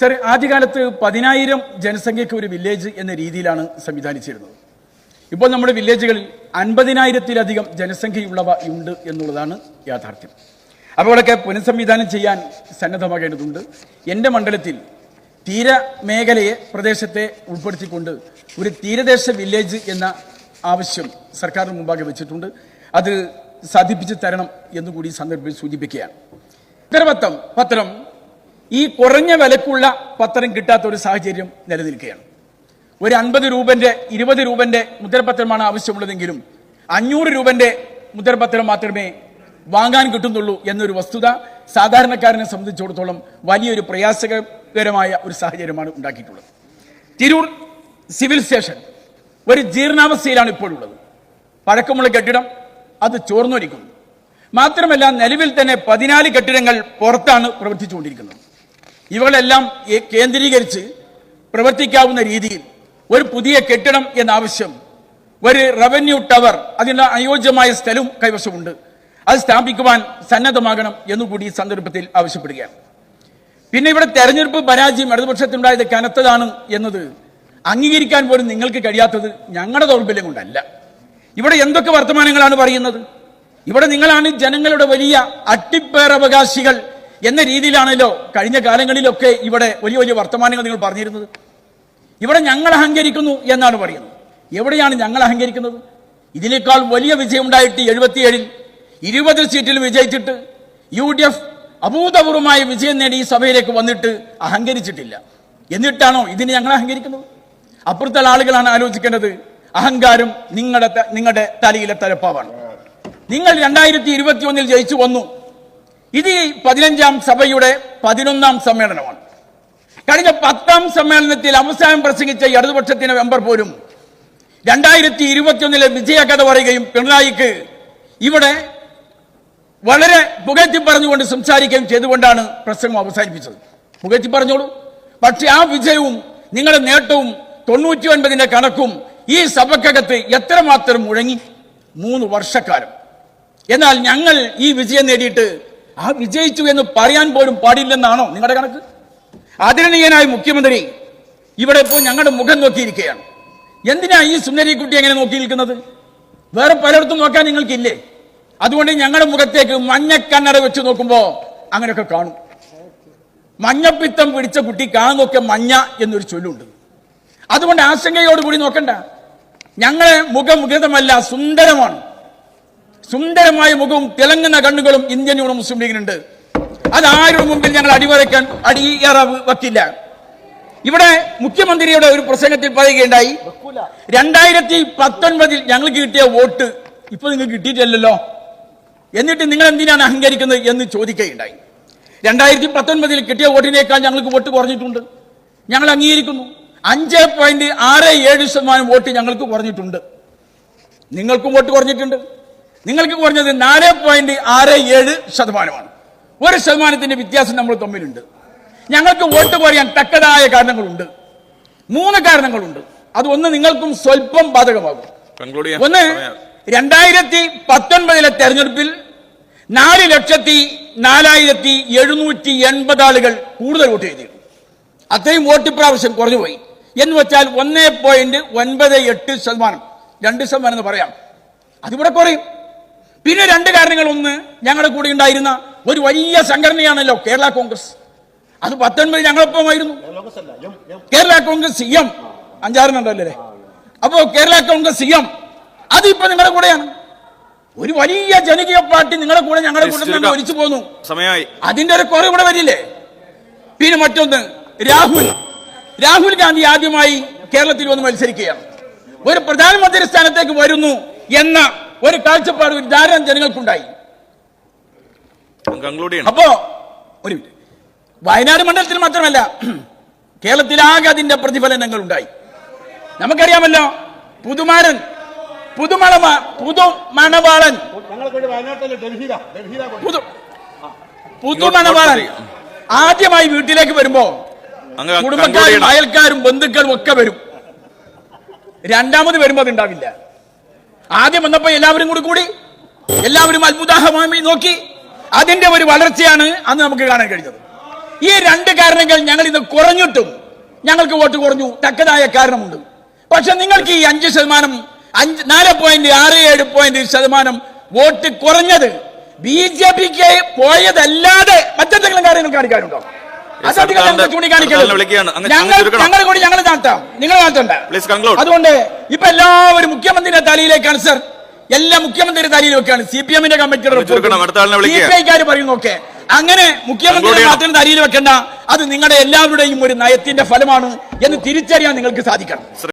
Sir ആദ്യകാലത്ത് പതിനായിരം ജനസംഖ്യയ്ക്ക് ഒരു വില്ലേജ് എന്ന രീതിയിലാണ് സംവിധാനിച്ചിരുന്നത്. ഇപ്പോൾ നമ്മുടെ വില്ലേജുകളിൽ അൻപതിനായിരത്തിലധികം ജനസംഖ്യയുള്ളവ ഉണ്ട് എന്നുള്ളതാണ് യാഥാർത്ഥ്യം. അപ്പോൾ അവിടെയൊക്കെ പുനഃസംവിധാനം ചെയ്യാൻ സന്നദ്ധമാകേണ്ടതുണ്ട്. എന്റെ മണ്ഡലത്തിൽ തീര മേഖലയെ പ്രദേശത്തെ ഉൾപ്പെടുത്തിക്കൊണ്ട് ഒരു തീരദേശ വില്ലേജ് എന്ന ആവശ്യം സർക്കാരിന് മുമ്പാകെ വെച്ചിട്ടുണ്ട്. അത് സാധിപ്പിച്ച് തരണം എന്നുകൂടി സന്ദർഭം സൂചിപ്പിക്കുകയാണ്. ഉത്തരവത്തം പത്രം ഈ കുറഞ്ഞ വിലക്കുള്ള പത്രം കിട്ടാത്ത ഒരു സാഹചര്യം നിലനിൽക്കുകയാണ്. ഒരു അൻപത് രൂപന്റെ ഇരുപത് രൂപന്റെ മുദ്രപത്രമാണ് ആവശ്യമുള്ളതെങ്കിലും അഞ്ഞൂറ് രൂപന്റെ മുദ്രപത്രം മാത്രമേ വാങ്ങാൻ കിട്ടുന്നുള്ളൂ എന്നൊരു വസ്തുത സാധാരണക്കാരനെ സംബന്ധിച്ചിടത്തോളം വലിയൊരു പ്രയാസകരമായ ഒരു സാഹചര്യമാണ് ഉണ്ടാക്കിയിട്ടുള്ളത്. തിരൂർ സിവിൽ സ്റ്റേഷൻ ഒരു ജീർണാവസ്ഥയിലാണ് ഇപ്പോഴുള്ളത്. പഴക്കമുള്ള കെട്ടിടം അത് ചോർന്നൊരിക്കുന്നു മാത്രമല്ല നിലവിൽ തന്നെ പതിനാല് കെട്ടിടങ്ങൾ പുറത്താണ് പ്രവർത്തിച്ചുകൊണ്ടിരിക്കുന്നത്. ഇവകളെല്ലാം കേന്ദ്രീകരിച്ച് പ്രവർത്തിക്കാവുന്ന രീതിയിൽ ഒരു പുതിയ കെട്ടിടം എന്നാവശ്യം ഒരു റവന്യൂ ടവർ അതിനുള്ള അനുയോജ്യമായ സ്ഥലവും കൈവശമുണ്ട്. അത് സ്ഥാപിക്കുവാൻ സന്നദ്ധമാകണം എന്നുകൂടി ഈ സന്ദർഭത്തിൽ ആവശ്യപ്പെടുകയാണ്. പിന്നെ ഇവിടെ തെരഞ്ഞെടുപ്പ് പരാജയം ഇടതുപക്ഷത്തിനുണ്ടായത് കനത്തതാണ് എന്നത് അംഗീകരിക്കാൻ പോലും നിങ്ങൾക്ക് കഴിയാത്തത് ഞങ്ങളുടെ ദൗർബല്യം കൊണ്ടല്ല. ഇവിടെ എന്തൊക്കെ വർത്തമാനങ്ങളാണ് പറയുന്നത്? ഇവിടെ നിങ്ങളാണ് ജനങ്ങളുടെ വലിയ അട്ടിപ്പേറവകാശികൾ എന്ന രീതിയിലാണല്ലോ കഴിഞ്ഞ കാലങ്ങളിലൊക്കെ ഇവിടെ വലിയ വലിയ വർത്തമാനങ്ങൾ നിങ്ങൾ പറഞ്ഞിരുന്നത്. ഇവിടെ ഞങ്ങൾ അഹങ്കരിക്കുന്നു എന്നാണ് പറയുന്നത്. എവിടെയാണ് ഞങ്ങൾ അഹങ്കരിക്കുന്നത്? ഇതിനേക്കാൾ വലിയ വിജയമുണ്ടായിട്ട് എഴുപത്തിയേഴിൽ ഇരുപത് സീറ്റിൽ വിജയിച്ചിട്ട് യു ഡി എഫ് അഭൂതപൂർവമായ വിജയം നേടി ഈ സഭയിലേക്ക് വന്നിട്ട് അഹങ്കരിച്ചിട്ടില്ല. എന്നിട്ടാണോ ഇതിന് ഞങ്ങൾ അഹങ്കരിക്കുന്നത്? അപ്പുറത്തെ ആളുകളാണ് ആലോചിക്കേണ്ടത്. അഹങ്കാരം നിങ്ങളുടെ നിങ്ങളുടെ തലയിലെ തലപ്പാവാണ്. നിങ്ങൾ രണ്ടായിരത്തി ഇരുപത്തി ഒന്നിൽ ജയിച്ചു വന്നു. ഇത് ഈ പതിനഞ്ചാം സഭയുടെ പതിനൊന്നാം സമ്മേളനമാണ്. കഴിഞ്ഞ പത്താം സമ്മേളനത്തിൽ അവസാനം പ്രസംഗിച്ച ഇടതുപക്ഷത്തിന്റെ മെമ്പർ പോലും രണ്ടായിരത്തി ഇരുപത്തിയൊന്നിലെ വിജയകഥ പറയുകയും പിണറായിക്ക് ഇവിടെ വളരെ പുകഴ്ത്തി പറഞ്ഞുകൊണ്ട് സംസാരിക്കുകയും ചെയ്തുകൊണ്ടാണ് പ്രസംഗം അവസാനിപ്പിച്ചത്. പുകഴ്ത്തി പറഞ്ഞോളൂ. പക്ഷെ ആ വിജയവും നിങ്ങളുടെ നേട്ടവും തൊണ്ണൂറ്റി ഒൻപതിന്റെ കണക്കും ഈ സഭക്കകത്ത് എത്രമാത്രം മുഴങ്ങി? മൂന്ന് വർഷക്കാലം. എന്നാൽ ഞങ്ങൾ ഈ വിജയം നേടിയിട്ട് ആ വിജയിച്ചു എന്ന് പറയാൻ പോലും പാടില്ലെന്നാണോ നിങ്ങളുടെ കണക്ക്? ആദരണീയനായ മുഖ്യമന്ത്രി ഇവിടെ ഇപ്പോൾ ഞങ്ങളുടെ മുഖം നോക്കിയിരിക്കുകയാണ്. എന്തിനാ ഈ സുന്ദരിക്കുട്ടി എങ്ങനെ നോക്കി നിൽക്കുന്നത്? വേറെ പലയിടത്തും നോക്കാൻ നിങ്ങൾക്കില്ലേ? അതുകൊണ്ട് ഞങ്ങളുടെ മുഖത്തേക്ക് മഞ്ഞക്കണ്ണട വെച്ച് നോക്കുമ്പോൾ അങ്ങനെയൊക്കെ കാണും. മഞ്ഞപ്പിത്തം പിടിച്ച കുട്ടി കാണുന്നൊക്കെ മഞ്ഞ എന്നൊരു ചൊല്ലുണ്ട്. അതുകൊണ്ട് ആശങ്കയോടുകൂടി നോക്കണ്ട. ഞങ്ങളെ മുഖമുഖിതമല്ല സുന്ദരമാണ്. സുന്ദരമായ മുഖവും തിളങ്ങുന്ന കണ്ണുകളും ഇന്ത്യൻ യൂണിയൻ മുസ്ലിം ലീഗിനുണ്ട്. അത് ആരുടെ മുമ്പിൽ ഞങ്ങൾ അടിവരയ്ക്കാൻ അടിയറ വക്കില്ല. ഇവിടെ മുഖ്യമന്ത്രിയുടെ ഒരു പ്രസംഗത്തിൽ പറയുകയുണ്ടായി രണ്ടായിരത്തി പത്തൊൻപതിൽ ഞങ്ങൾ കിട്ടിയ വോട്ട് ഇപ്പൊ നിങ്ങൾക്ക് കിട്ടിയിട്ടില്ലല്ലോ. എന്നിട്ട് നിങ്ങൾ എന്തിനാണ് അഹങ്കരിക്കുന്നത് എന്ന് ചോദിക്കുകയുണ്ടായി. രണ്ടായിരത്തി പത്തൊൻപതിൽ കിട്ടിയ വോട്ടിനേക്കാൾ ഞങ്ങൾക്ക് വോട്ട് കുറഞ്ഞിട്ടുണ്ട്. ഞങ്ങൾ അംഗീകരിക്കുന്നു. അഞ്ച് പോയിന്റ് ആറ് ഏഴ് ശതമാനം വോട്ട് ഞങ്ങൾക്ക് കുറഞ്ഞിട്ടുണ്ട്. നിങ്ങൾക്കും വോട്ട് കുറഞ്ഞിട്ടുണ്ട്. നിങ്ങൾക്ക് കുറഞ്ഞത് നാല് പോയിന്റ് ആറ് ഏഴ് ശതമാനമാണ്. ഒരു ശതമാനത്തിന്റെ വ്യത്യാസം നമ്മൾ തമ്മിലുണ്ട്. ഞങ്ങൾക്ക് വോട്ട് പറയാൻ തക്കതായ കാരണങ്ങളുണ്ട്. മൂന്ന് കാരണങ്ങളുണ്ട്. അത് ഒന്ന് നിങ്ങൾക്കും സ്വല്പം ബാധകമാകും. ഒന്ന്. രണ്ടായിരത്തി പത്തൊൻപതിലെ തെരഞ്ഞെടുപ്പിൽ നാല് ലക്ഷത്തി നാലായിരത്തി എഴുന്നൂറ്റി എൺപത് ആളുകൾ കൂടുതൽ വോട്ട് ചെയ്തിരുന്നു അത്രയും വോട്ട് പ്രാവശ്യം കുറഞ്ഞുപോയി എന്ന് വെച്ചാൽ ഒന്നേ പോയിന്റ് ഒൻപത് എട്ട് ശതമാനം. രണ്ട് ശതമാനം എന്ന് പറയാം. അതിവിടെ കുറയും. പിന്നെ രണ്ട് കാരണങ്ങൾ. ഒന്ന് ഞങ്ങളുടെ കൂടെ ഉണ്ടായിരുന്ന ഒരു വലിയ സംഘടനയാണല്ലോ കേരള കോൺഗ്രസ്. അത് പത്തൊൻപത് ഞങ്ങളൊപ്പമായിരുന്നു. Kerala Congress C M. അഞ്ചാറിനുണ്ടല്ലേ അപ്പോ കേരള കോൺഗ്രസ് സി എം. അതിപ്പോ നിങ്ങളുടെ കൂടെയാണ്. ഒരു വലിയ ജനകീയ പാർട്ടി നിങ്ങളുടെ കൂടെ ഞങ്ങളുടെ കൂടെ നിന്ന് ഒലിച്ചു പോന്നു. സമയമായി. അതിന്റെ ഒരു കുറവ് ഇവിടെ വരില്ലേ? പിന്നെ മറ്റൊന്ന് രാഹുൽ. രാഹുൽ ഗാന്ധി ആദ്യമായി കേരളത്തിൽ വന്ന് മത്സരിക്കുകയാണ്. ഒരു പ്രധാനമന്ത്രി സ്ഥാനത്തേക്ക് വരുന്നു എന്ന ഒരു കാഴ്ചപ്പാട് ഒരു ധാരാളം ജനങ്ങൾക്കുണ്ടായി. കൺക്ലൂഡ് ചെയ്യണം. അപ്പോ ഒരു മിനിറ്റ്. വയനാട് മണ്ഡലത്തിൽ മാത്രമല്ല കേരളത്തിലാകെ അതിന്റെ പ്രതിഫലനങ്ങൾ ഉണ്ടായി നമുക്കറിയാമല്ലോ പുതുമാരൻ പുതുമണമ പുതുമണവാളൻ. മണവാളൻ പുതു പുതുമണവാളൻ ആദ്യമായി വീട്ടിലേക്ക് വരുമ്പോ കുടുംബക്കാരും അയൽക്കാരും ബന്ധുക്കളും ഒക്കെ വരും. രണ്ടാമത് വരുമ്പോ അത് ഉണ്ടാവില്ല. ആദ്യം വന്നപ്പോ എല്ലാവരും കൂടി കൂടി എല്ലാവരും അത്ഭുതാഹമായി നോക്കി. അതിന്റെ ഒരു വളർച്ചയാണ് അന്ന് നമുക്ക് കാണാൻ കഴിഞ്ഞത്. ഈ രണ്ട് കാരണങ്ങൾ ഞങ്ങൾ ഇന്ന് കുറഞ്ഞിട്ടും ഞങ്ങൾക്ക് വോട്ട് കുറഞ്ഞു. തക്കതായ കാരണമുണ്ട്. പക്ഷെ നിങ്ങൾക്ക് ഈ അഞ്ച് ശതമാനം അഞ്ച് നാല് പോയിന്റ് ആറ് ഏഴ് പോയിന്റ് ശതമാനം വോട്ട് കുറഞ്ഞത് ബി ജെ പിക്ക് പോയതല്ലാതെ മറ്റെന്തെങ്കിലും കാര്യങ്ങൾ കാണിക്കാനുണ്ടോ? ഞങ്ങൾ കൂടി നിങ്ങൾ. അതുകൊണ്ട് ഇപ്പൊ എല്ലാവരും മുഖ്യമന്ത്രിയുടെ തലയിലേക്കാണ് സർ എല്ലാ മുഖ്യമന്ത്രിയുടെ തലയിൽ വെക്കാണ് സി പി എമ്മിന്റെ കമ്മിറ്റിയുടെ അങ്ങ് ഓക്കെ അടുത്ത ആളിനെ സി വിളിക്കുക. പി ഐക്കാർ പറയുന്നൊക്കെ അങ്ങനെ മുഖ്യമന്ത്രിയുടെ മാത്രം തലയിൽ വെക്കണ്ട. അത് നിങ്ങളുടെ എല്ലാവരുടെയും ഒരു നയത്തിന്റെ ഫലമാണ് എന്ന് തിരിച്ചറിയാൻ നിങ്ങൾക്ക് സാധിക്കണം.